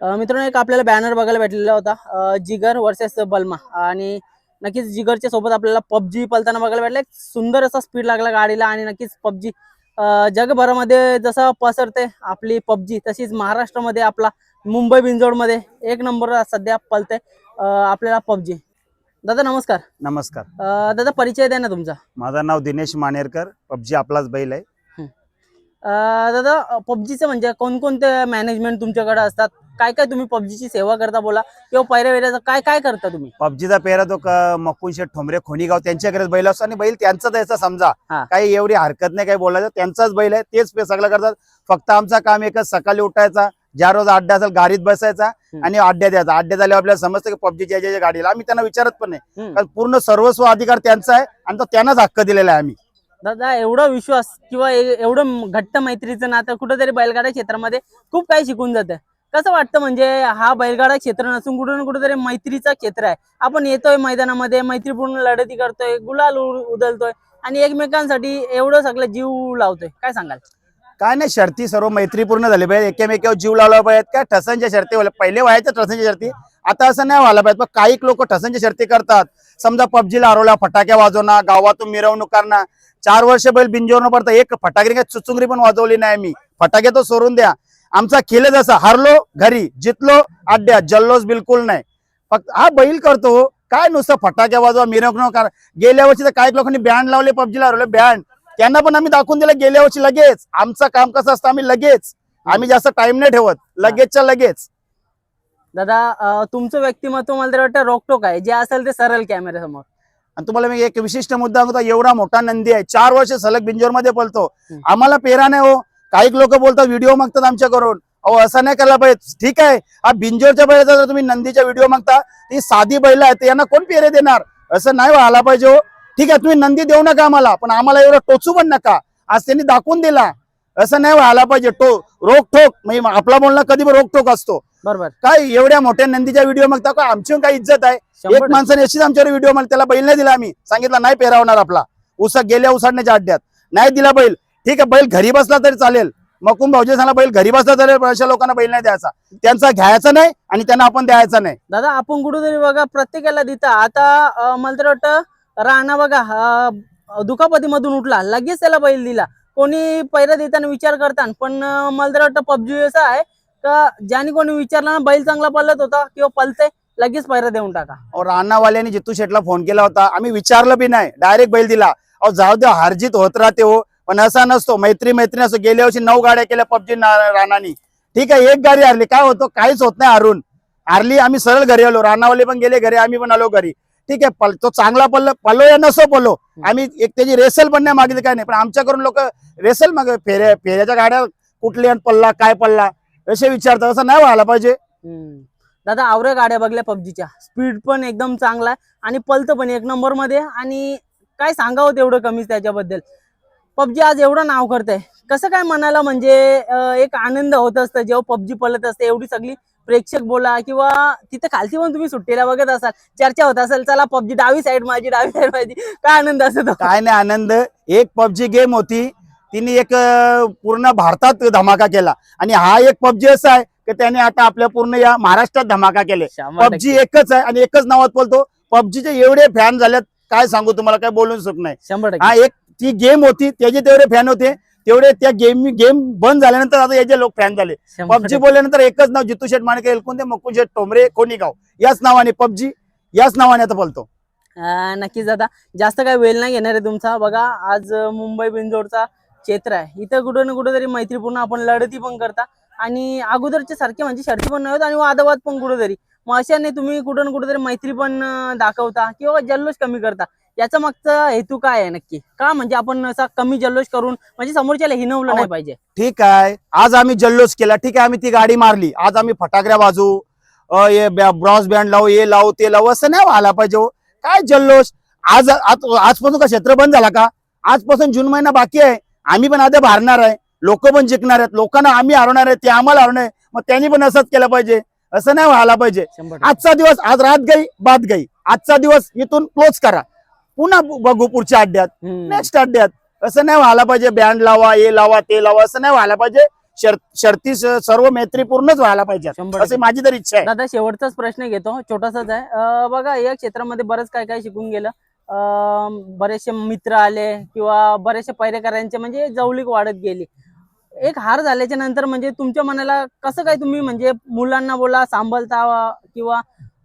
मित्रांनो एक आपल्याला बॅनर बघायला भेटलेला होता. जिगर वर्सेस बल्मा. आणि नक्कीच जिगरच्या सोबत आपल्याला पबजी पलताना बघायला भेटलं. एक सुंदर असा स्पीड लागला गाडीला आणि नक्कीच पबजी जगभरामध्ये जसं पसरते आपली पबजी तशीच महाराष्ट्रामध्ये आपला मुंबई बिंजोडमध्ये एक नंबर सध्या पलते आपल्याला पबजी. दादा नमस्कार. नमस्कार. दादा परिचय द्या ना तुमचा. माझं नाव दिनेश मानेरकर. पबजी आपलाच बैल आहे. दादा पबजीचं म्हणजे कोणकोणते मॅनेजमेंट तुमच्याकडे असतात? काय काय तुम्ही पबजीची सेवा करता बोला. किंवा पैऱ्या वेऱ्याचं काय काय करता तुम्ही? पबजीचा पेरा तो मक्कून शेठ ठोंबरे खोनीगाव त्यांच्याकडेच बैल असतो. आणि बैल त्यांचाच याचा समजा. हा. काही एवढी हरकत नाही काही बोलायचं त्यांचाच बैल आहे. तेच पे- सगळं करतात. फक्त आमचा काम एकच सकाळी उठायचा. ज्या रोज अड्डा असेल गाडीत बसायचा. आणि अड्ड्या द्यायचा. अड्ड्या झाल्यावर आपल्याला समजतं की पबजीच्या याच्या गाडीला आम्ही त्यांना विचारत पण नाही. हम्म. कारण पूर्ण सर्वस्व अधिकार त्यांचा आहे आणि तो त्यांनाच हक्क दिलेला आहे आम्ही. दादा एवढा विश्वास किंवा ए- एवढं घट्ट मैत्रीचं नातं कुठेतरी बैलगाडा क्षेत्रामध्ये खूप काही शिकून जातं. कसं वाटतं म्हणजे हा बैलगाडा क्षेत्र नसून कुठून ना कुठेतरी मैत्रीचा क्षेत्र आहे. आपण येतोय मैदानामध्ये मैत्रीपूर्ण लढती करतोय गुलाल उदलतोय उधळतोय आणि एकमेकांसाठी एवढं सगळं जीव लावतोय. काय सांगाल? काय नाही शर्ती सर्व मैत्रीपूर्ण झाले पाहिजे. एकेमेकावर जीव लावला पाहिजेत काय ठसांच्या शर्ती व्हायला पहिले व्हायचं ठसांच्या शर्ती. आता असं नाही व्हायला पाहिजे पण काही लोक ठसांच्या शर्ती करतात. समजा पबजीला हरवला फटाक्या वाजवणार गावातून मिरवणूक करणं. चार वर्ष बैल बिंजोर न पडतं एक फटाके काय चुचुंगरी पण वाजवली नाही मी फटाके तो सोडून द्या. आमचा खेळ जसा हरलो घरी. जितलो अड्ड्यात जल्लोष बिलकुल नाही. फक्त हा बैल करतो काय नुसतं फटाक्या वाजवा मिरवणूक करा. गेल्या वर्षी तर काही लोकांनी बँड लावले पबजीला हरवले बँड त्यांना पण आम्ही दाखवून दिलं गेल्या वर्षी लगेच. आमचं काम कसं असतं आम्ही लगेच. आम्ही जास्त टाइम नाही ठेवत. लगेचच्या लगेच. दादा तुमचं व्यक्तिमत्व मला तरी वाटतं रोकटोक आहे. जे असेल ते सरळ कॅमेऱ्यासमोर आणि तुम्हाला मी एक विशिष्ट मुद्दा सांगतो एवढा मोठा नंदी आहे. चार वर्ष सलग बिंजोरमध्ये पळतो. आम्हाला पेरा नाही हो. काही लोक बोलतात व्हिडिओ मागतात आमच्याकडून. अहो असं नाही करायला पाहिजे. ठीक आहे. हा बिंजोरच्या बैलाचा जर तुम्ही नंदीच्या व्हिडिओ मागता ती साधी बैल आहे यांना कोण पेरे देणार? असं नाही व्हायला पाहिजे हो. ठीक आहे तुम्ही नंदी देऊ नका आम्हाला पण आम्हाला एवढं टोचू पण नका. आज त्यांनी दाखवून दिला. असं नाही व्हायला पाहिजे. तो रोकठोक म्हणजे आपला बोलणं कधी पण रोकठोक असतो. बरोबर. काय एवढ्या मोठ्या नंदीच्या व्हिडिओ मागता का? आमची काय इज्जत आहे. एक. माणसाने अशीच आमच्यावर व्हिडिओ मला त्याला बैल नाही दिला आम्ही. सांगितलं नाही पेरावणार आपला. उसा गेल्या उसाडण्याच्या अड्ड्यात. नाही दिला बैल. ठीक आहे बैल घरी बसला तरी चालेल. मकुम भाऊजी सांगा बैल घरी बसला तरी अशा लोकांना बैल नाही द्यायचा. त्यांचा घ्यायचा नाही आणि त्यांना आपण द्यायचा नाही. दादा आपण कुठेतरी बघा प्रत्येकाला देता. आता मला तर वाटतं राणा बघा अं, दुखापतीमधून उठला. लगेच त्याला बैल दिला. कोणी पहिला देताना विचार करतात पण मला तर वाटतं पबजी असं आहे का ज्याने कोणी विचारलं ना बैल चांगला पळत होता किंवा पलते लगेच पैरा देऊन टाका. राणावाल्याने जितू शेटला फोन केला होता. आम्ही विचारलं बी नाही. डायरेक्ट बैल दिला. अहो जाऊ द्या हारजीत होत राहते हो. पण असा नसतो. मैत्री मैत्री असतो गेल्या वर्षी नऊ गाड्या केल्या पबजी राणानी ठीक आहे एक गाडी हारली. काय होतो? काहीच होत नाही हारून. हारली आम्ही सरळ घरी आलो. राणावाले पण गेले घरी आम्ही पण आलो घरी. ठीक आहे पल तो चांगला पल्लो पल्लो या नसो पल्लो आम्ही एक त्याची रेसल पण नाही मागितली काय नाही. पण आमच्याकडून लोक रेसल माग फेऱ्या फेऱ्याच्या गाड्या कुठली आणि पल्ला काय पल्ला असे विचारतात. असं नाही व्हायला पाहिजे. दादा आवऱ्या गाड्या बघल्या पबजीच्या. स्पीड पण एकदम चांगला आहे. आणि पलतं पण एक नंबरमध्ये आणि काय सांगावं तेवढं कमीच त्याच्याबद्दल. पबजी आज एवढं नाव करतंय. कसं काय म्हणायला म्हणजे एक आनंद होत असतं जेव्हा पबजी पळत असते एवढी सगळी प्रेक्षक बोला किंवा तिथे खालती पण तुम्ही सुट्टीला बघत असाल चर्चा होत असेल चला पबजी डावी साईड माझी डावी साईड माझी काय आनंद असतो काय नाही आनंद. एक पबजी गेम होती. तिने एक पूर्ण भारतात धमाका केला. आणि हा एक पबजी असा आहे की त्याने आता आपल्या पूर्ण या महाराष्ट्रात धमाका केले. पबजी एकच आहे आणि एकच नावात बोलतो पबजीचे एवढे फॅन झाल्यात काय सांगू तुम्हाला काय बोलून सुख नाही. शंभर हा एक ती गेम होती त्याचे तेवढे फॅन होते. तेवढे त्या गेम गेम बंद झाल्यानंतर आता याचे लोक फॅन झाले. पबजी बोलल्यानंतर एकच नाव जितू शेठ माणके एलकुंदे मक्कू शेठ टोमरे कोणीगाव. याच नावाने पबजी याच नावाने आता बोलतो. नक्कीच दादा. जास्त काही वेळ नाही घेणार आहे तुमचा. बघा आज मुंबई बिंजोडचा क्षेत्र आहे. इथं कुठं ना कुठेतरी मैत्रीपूर्ण आपण लढती पण करता. आणि अगोदरच्या सारखे म्हणजे शर्ती पण नाही होत आणि वादवाद पण कुठेतरी मग अशाने तुम्ही कुठं ना कुठेतरी मैत्री पण दाखवता किंवा जल्लोष कमी करता. याचा मागचा हेतू काय आहे नक्की? का म्हणजे आपण असा कमी जल्लोष करून म्हणजे समोरच्याला हिनवलं नाही पाहिजे? ठीक आहे. आज आम्ही जल्लोष केला. ठीक आहे आम्ही ती गाडी मारली. आज आम्ही अ, हे ब्रॉस बँड लावू हे लावू ते लावू असं नाही व्हायला पाहिजे हो. काय जल्लोष? आज आज- आजपासून का क्षेत्र बंद झाला का? आजपासून जून महिना बाकी आहे. आम्ही पण आता हारणार आहे. लोक पण जिंकणार आहेत. लोकांना आम्ही हरवणार आहे. ते आम्हाला हरवणार आहे. मग त्यांनी पण असंच केलं पाहिजे. असं नाही व्हायला पाहिजे. आजचा दिवस आज रात गई बाद गई. आजचा दिवस इथून क्लोज करा. पुन्हा बघू पुढच्या अड्ड्यात. नेक्स्ट अड्ड्यात. असं नाही व्हायला पाहिजे बँड लावा हे लावा ते लावा असं नाही व्हायला पाहिजे. शर- शर्ती सर्व मैत्रीपूर्णच व्हायला पाहिजे अशी माझी तर इच्छा आहे. दादा शेवटचाच प्रश्न घेतो. छोटासाच आहे. बघा या क्षेत्रामध्ये बरंच काय काय शिकून गेलं. बरेचसे मित्र आले किंवा बरेचसे पैरेकरांचे म्हणजे जवळीक वाढत गेली. एक हार झाल्याच्यानंतर म्हणजे तुमच्या मनाला कसं काय तुम्ही म्हणजे मुलांना बोला सांभाळता किंवा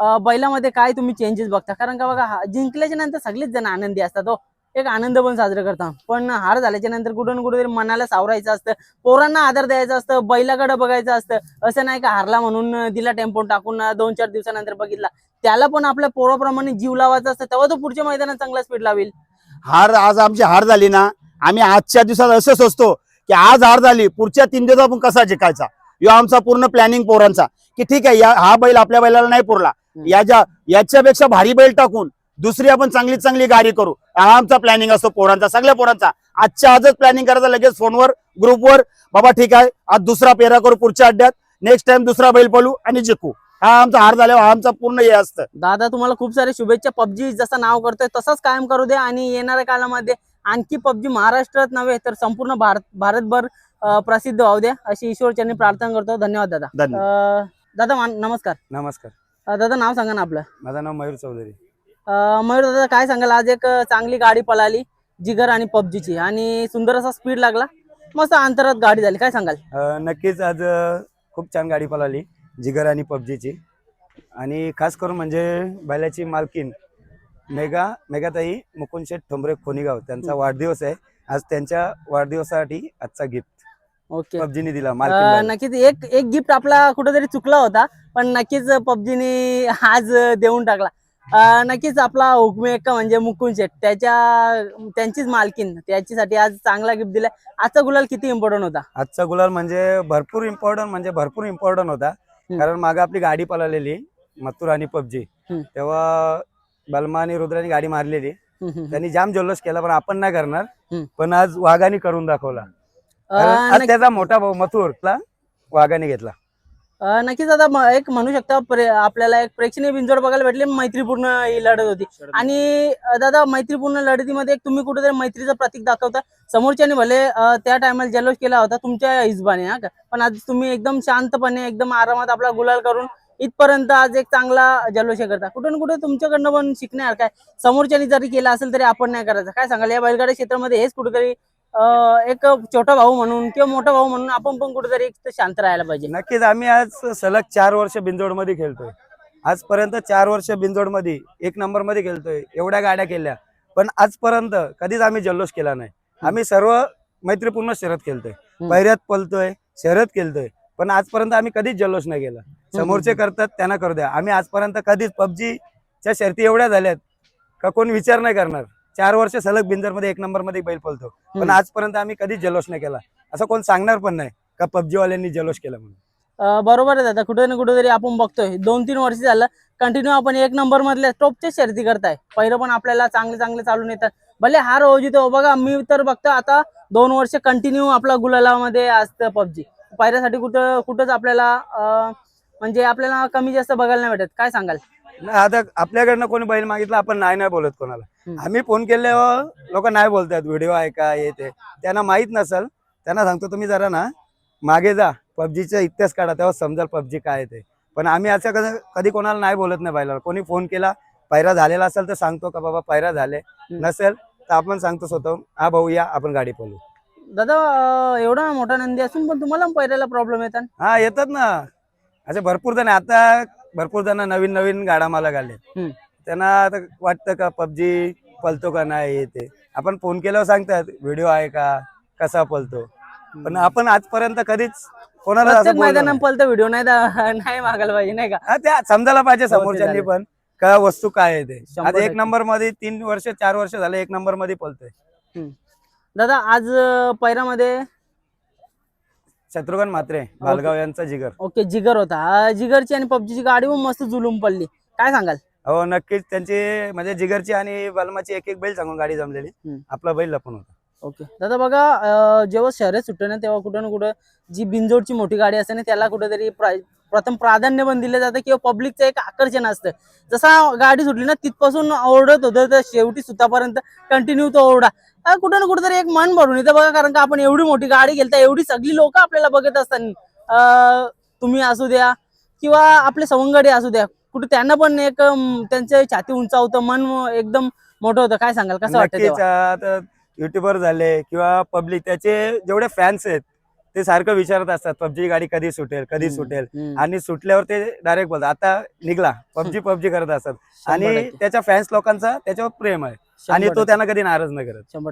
बैलामध्ये काय तुम्ही चेंजेस बघता? कारण का बघा जिंकल्याच्या नंतर सगळेच जण आनंदी असतात हो. एक आनंद पण साजरा करतात. पण हार झाल्याच्यानंतर कुठून कुठेतरी मनाला सावरायचं असतं पोरांना आदर द्यायचा असतं बैलाकडे बघायचं असतं. असं नाही का हारला म्हणून दिला टेम्पो टाकून दोन चार दिवसानंतर बघितला. त्याला पण आपल्या पोराप्रमाणे जीव लावायचा असतं तेव्हा तो पुढच्या मैदानात चांगला स्पीड लावेल. हार आज आमची हार झाली ना आम्ही आजच्या दिवसात असं सोचतो की आज हार झाली पुढच्या तीन दिवसात आपण कसा जिंकायचा? यो आमचा पूर्ण प्लॅनिंग पोरांचा की ठीक आहे या हा बैल आपल्या बैलाला नाही पुरला. याच्या याच्यापेक्षा भारी बैल टाकून दुसरी आपण चांगली चांगली गाडी करू. आमचा प्लॅनिंग असतो पोरांचा सगळ्या पोरांचा. आजच्या आजच प्लॅनिंग करायचं लगेच फोनवर ग्रुपवर. बाबा ठीक आहे. आज दुसरा पेरा करू पुढच्या अड्ड्यात. नेक्स्ट टाइम दुसरा बैल पळू आणि जिंकू. हा आमचा हार झाल्यावर हा आमचा पूर्ण हे असतं. दादा तुम्हाला खूप सारे शुभेच्छा. पबजी जसं नाव करतोय तसंच कायम करू दे आणि येणाऱ्या काळामध्ये आणखी पबजी महाराष्ट्रात नव्हे तर संपूर्ण भारत भारतभर प्रसिद्ध होऊ द्या अशी ईश्वरचरणी प्रार्थना करतो. धन्यवाद दादा. धन्यवाद. दादा नमस्कार. नमस्कार. अं, दादा नाव सांगा ना आपलं. माझं नाव मयूर चौधरी. अं, मयूर दादा काय सांगाल? आज एक अं, चांगली गाडी पळाली जिगर आणि पबजीची. आणि सुंदर असा स्पीड लागला. मस्त अंतरात गाडी झाली. काय सांगाल? अ, नक्कीच आज अ, खूप छान गाडी पळाली जिगर आणि पबजीची. आणि खास करून म्हणजे बैलाची मालकीन मेगा मेगाताई मुकुंद शेठ ठोंबरे खोनीगाव त्यांचा वाढदिवस आहे. आज त्यांच्या वाढदिवसासाठी आजचा गिफ्ट ओके. पबजीने दिला अं, नक्कीच एक एक गिफ्ट आपला कुठेतरी चुकला होता पण नक्कीच पबजीने आज देऊन टाकला. अं, नक्कीच आपला हुकमे एक्का म्हणजे मुकुंद शेट त्याच्या त्यांचीच मालकीन. त्याच्यासाठी आज चांगला गिफ्ट दिलाय. आजचा गुलाल किती इम्पॉर्टंट होता? आजचा गुलाल म्हणजे भरपूर इम्पॉर्टंट म्हणजे भरपूर इम्पॉर्टंट होता. कारण मागे आपली गाडी पळालेली मथुर आणि पबजी. हम्म. तेव्हा बलमा आणि रुद्रानी गाडी मारलेली. हम्म, हम्म, त्यांनी जाम जल्लोष केला पण आपण नाही करणार. हम्म. पण आज वाघाने करून दाखवला. कारण आज त्याचा मोठा भाऊ मथुरला वाघाने घेतला. अं, नक्कीच आता म- एक म्हणू शकता प्रे- आपल्याला एक प्रेक्षणीय बिंजोड बघायला भेटले मैत्रीपूर्ण ही लढत होती. आणि अं, दादा मैत्रीपूर्ण लढतीमध्ये एक तुम्ही कुठेतरी मैत्रीचं प्रतीक दाखवता. समोरच्याने भले अं, त्या टायमाला जल्लोष केला होता तुमच्या हिशोबाने हा का? पण आज तुम्ही एकदम शांतपणे एकदम आरामात आपला गुलाल करून इथपर्यंत आज एक चांगला जल्लोष हे करता. कुठे ना कुठे तुमच्याकडनं पण शिकणार काय समोरच्याने जरी केलं असेल तरी आपण नाही करायचं. काय सांगाल? या बैलगाडी क्षेत्रामध्ये हेच कुठेतरी एक छोटा भाऊ म्हणून किंवा मोठा भाऊ म्हणून आपण पण कुठेतरी एक शांत राहायला पाहिजे. नक्कीच आम्ही आज सलग चार वर्ष बिंजोडमध्ये खेळतोय. आजपर्यंत चार वर्ष बिंजोडमध्ये एक नंबरमध्ये खेळतोय एवढ्या गाड्या केल्या. पण आजपर्यंत कधीच आम्ही जल्लोष केला नाही. आम्ही सर्व मैत्रीपूर्ण शर्यत खेळतोय. पहिऱ्यात पलतोय शर्यत खेळतोय पण आजपर्यंत आम्ही कधीच जल्लोष नाही केला. समोरचे करतात त्यांना करू द्या. आम्ही आजपर्यंत कधीच पबजीच्या शर्ती एवढ्या झाल्यात का कोण विचार नाही करणार. चार वर्ष सलग बिंजरमध्ये एक नंबरमध्ये बैल पळतो. पण. आजपर्यंत आम्ही कधीच जल्लोष नाही केला. असं कोण सांगणार पण नाही का पबजी वाल्यांनी जल्लोष केला म्हणून. बरोबर आहे दादा. कुठे ना कुठेतरी आपण बघतोय. दोन तीन वर्ष झालं कंटिन्यू आपण एक नंबर मधल्या टॉपच्या शर्ती करताय. पहिलं पण आपल्याला चांगले चांगले चालून येतात. भले हार हो जितो बघा मी तर बघतो आता दोन वर्ष कंटिन्यू आपला गुलालामध्ये असतं पबजी. पायऱ्यासाठी कुठं कुठंच आपल्याला म्हणजे आपल्याला कमी जास्त बघायला नाही भेटत. काय सांगाल? नाही, आता आपल्याकडनं कोणी बैल मागितलं आपण नाही नाही बोलत कोणाला. आम्ही फोन केल्यावर लोक नाही बोलतात व्हिडिओ आहे का हे ते. त्यांना माहीत नसेल त्यांना सांगतो तुम्ही जरा ना मागे जा. पबजीचा इतिहास काढा तेव्हा समजाल पबजी काय ते. पण आम्ही असं कधी कधी कोणाला नाही बोलत नाही बैलाला. कोणी फोन केला पायरा झालेला असेल तर सांगतो का बाबा पायरा झाले. नसेल तर आपण सांगतो स्वतः हा भाऊ या आपण गाडी पळू दादा एवढा मोठा नंदी असून पण तुम्हाला पहिल्याला प्रॉब्लेम येतात? हा येतात ना. असे भरपूर जण. आता भरपूर जण नवीन नवीन गाडा मला हम्म. त्यांना आता वाटतं का पबजी पलतो का नाही हे ते. आपण फोन केल्यावर सांगतात व्हिडिओ आहे का? कसा पलतो? पण आपण आजपर्यंत कधीच कोणाला नाही. पलतं व्हिडिओ नाही नाही मागायला पाहिजे नाही का? त्या समजायला पाहिजे हो, समोरच्यांनी. पण का वस्तू काय आहे ते? आता एक. नंबरमध्ये तीन वर्ष चार वर्ष झाले एक नंबरमध्ये पलतोय दादा आज पैरामध्ये शत्रुघ्न मात्रे बालगाव यांचा जिगर. ओके जिगर होता. जिगरची आणि पबजीची गाडी पण मस्त जुलूम पडली. काय सांगाल? हो नक्कीच. त्यांची म्हणजे जिगरची आणि बलमाची एक एक बैल सांगून गाडी जमलेली. आपला बैल लपून होता. ओके. दादा बघा अं, जेव्हा शर्यत सुटते ना तेव्हा कुठं ना कुठं जी बिंजोडची मोठी गाडी असते ना त्याला कुठेतरी प्रथम प्राधान्य पण दिलं जातं किंवा पब्लिकचं एक आकर्षण असतं. जसा गाडी सुटली ना तिथपासून ओरडत होतं तर शेवटी सुतापर्यंत कंटिन्यू तो ओरडा. अं, कुठं ना कुठेतरी एक मन भरून येतं बघा कारण का आपण एवढी मोठी गाडी घेलता एवढी सगळी लोक आपल्याला बघत असतात. अं, तुम्ही असू द्या किंवा आपले सवंगडी असू द्या कुठे त्यांना पण एक अं, त्यांचं छाती उंचावतं मन एकदम मोठं होतं. काय सांगाल? कसं वाटतं नक्कीच. तेव्हा? आता युट्यूबर झाले किंवा पब्लिक त्याचे जेवढे फॅन्स आहेत ते सारखं विचारत असतात पबजी गाडी कधी सुटेल कधी सुटेल. आणि सुटल्यावर ते डायरेक्ट बोलतात आता निघला पबजी पबजी करत असतात आणि. त्याच्या फॅन्स लोकांचा त्याच्यावर प्रेम आहे आणि तो. त्यांना कधी नाराज नाही करत